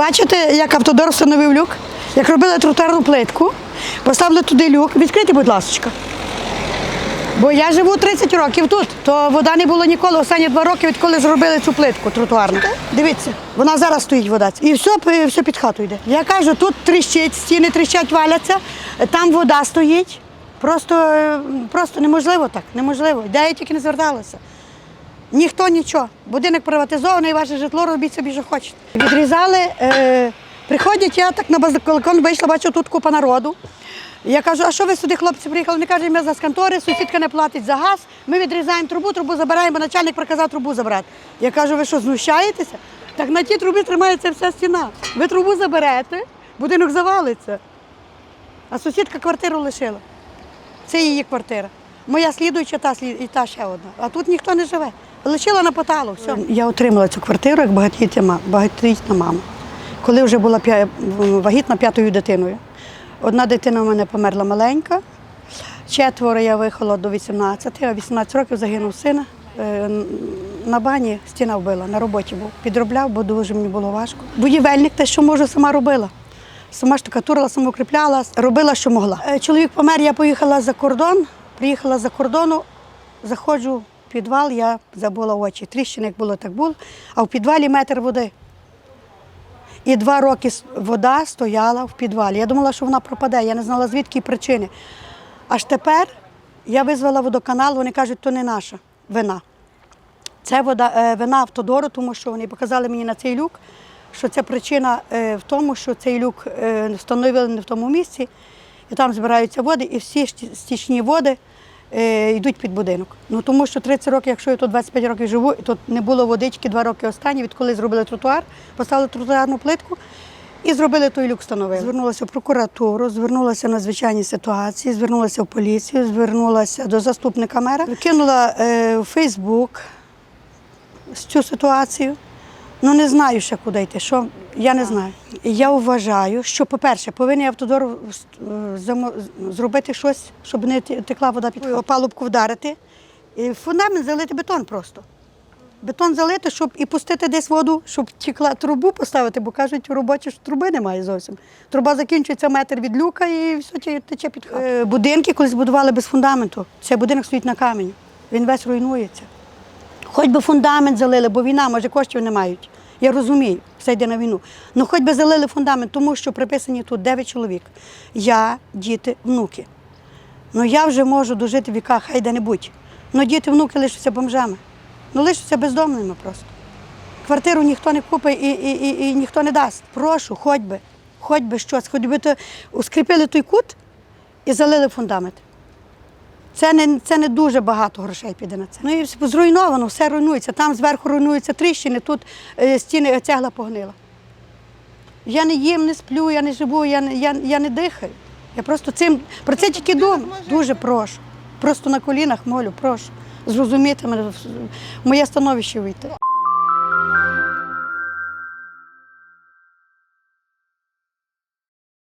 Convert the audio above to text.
Бачите, як автодор встановив люк? Як робили тротуарну плитку, поставили туди люк. Відкрийте, будь ласка. Бо я живу 30 років тут, то вода не було ніколи. Останні два роки, відколи зробили цю плитку тротуарну. Дивіться, вона зараз стоїть вода. І все, все під хату йде. Я кажу, тут тріщить, стіни тріщать, валяться, там вода стоїть. Просто, е, просто неможливо так, неможливо. Де я тільки не зверталася. Ніхто нічого. Будинок приватизований, ваше житло робіть собі, що хочете. Відрізали, е, приходять, я так на балкон вийшла, бачу, тут купа народу. Я кажу, а що ви сюди, хлопці, приїхали? Вони кажуть, ми за скантори, сусідка не платить за газ, ми відрізаємо трубу, трубу забираємо, начальник приказав трубу забрати. Я кажу, ви що, знущаєтеся? Так на тій трубі тримається вся стіна. Ви трубу заберете, будинок завалиться. А сусідка квартиру лишила. Це її квартира. Моя слідуюча та і та ще одна. А тут ніхто не живе. Лишила на поталу. Все. Я отримала цю квартиру як багатодітна мама. Коли вже була вагітна п'ятою дитиною. Одна дитина у мене померла маленька, четверо я виховала до 18, а 18 років загинув син. Е, На бані стіна вбила, на роботі був. Підробляв, бо дуже мені було важко. Будівельник те, що можу, сама робила. Сама штукатурила, сама укріпляла, робила, що могла. Е, Чоловік помер, я поїхала за кордон, приїхала за кордону, заходжу в підвал, я забула очі. Тріщини, як було, так було. А в підвалі метр води. І два роки вода стояла в підвалі. Я думала, що вона пропаде, я не знала, звідки причини. Аж тепер я визвала водоканал, вони кажуть, то не наша вина. Це вода, е, вина автодору, тому що вони показали мені на цей люк, що це причина е, в тому, що цей люк е, встановили не в тому місці, і там збираються води, і всі стічні води е, йдуть під будинок. Ну тому що 30 років, якщо я тут 25 років живу, і тут не було водички, два роки останні, відколи зробили тротуар, поставили тротуарну плитку. І зробили той люк, встановили. Звернулася в прокуратуру, звернулася на звичайні ситуації, звернулася в поліцію, звернулася до заступника мера, кинула е, в Фейсбук цю ситуацію. Ну не знаю ще куди йти. Що я не знаю. Я вважаю, що, по-перше, повинен автодор е, зробити щось, щоб не текла вода під опалубку вдарити. І фундамент залити бетон просто. Бетон залити, щоб і пустити десь воду, щоб текла трубу поставити, бо кажуть, у робочі ж труби немає зовсім. Труба закінчується метр від люка і все тече під хату. Е, Будинки колись будували без фундаменту. Цей будинок стоїть на камені. Він весь руйнується. Хоч би фундамент залили, бо війна, може, коштів не мають. Я розумію, все йде на війну. Ну хоч би залили фундамент, тому що приписані тут 9 чоловік. Я, діти, внуки. Ну я вже можу дожити в віках, хай де-небудь. Ну діти, внуки лишаться бомжами. Ну лишаться бездомними просто. Квартиру ніхто не купить і, і, і, і ніхто не дасть. Прошу, хоч би, хоч би щось, хоч би то скріпили той кут і залили фундамент. Це не, це не дуже багато грошей піде на це. Ну і зруйновано, все руйнується. Там зверху руйнуються тріщини, тут е, стіни цегла погнила. Я не їм, не сплю, я не живу, я, не- я, я не дихаю. Я просто цим про це тільки думаю. Дуже прошу. Просто на колінах молю, прошу. Зрозуміти мене, в моє становище вийти.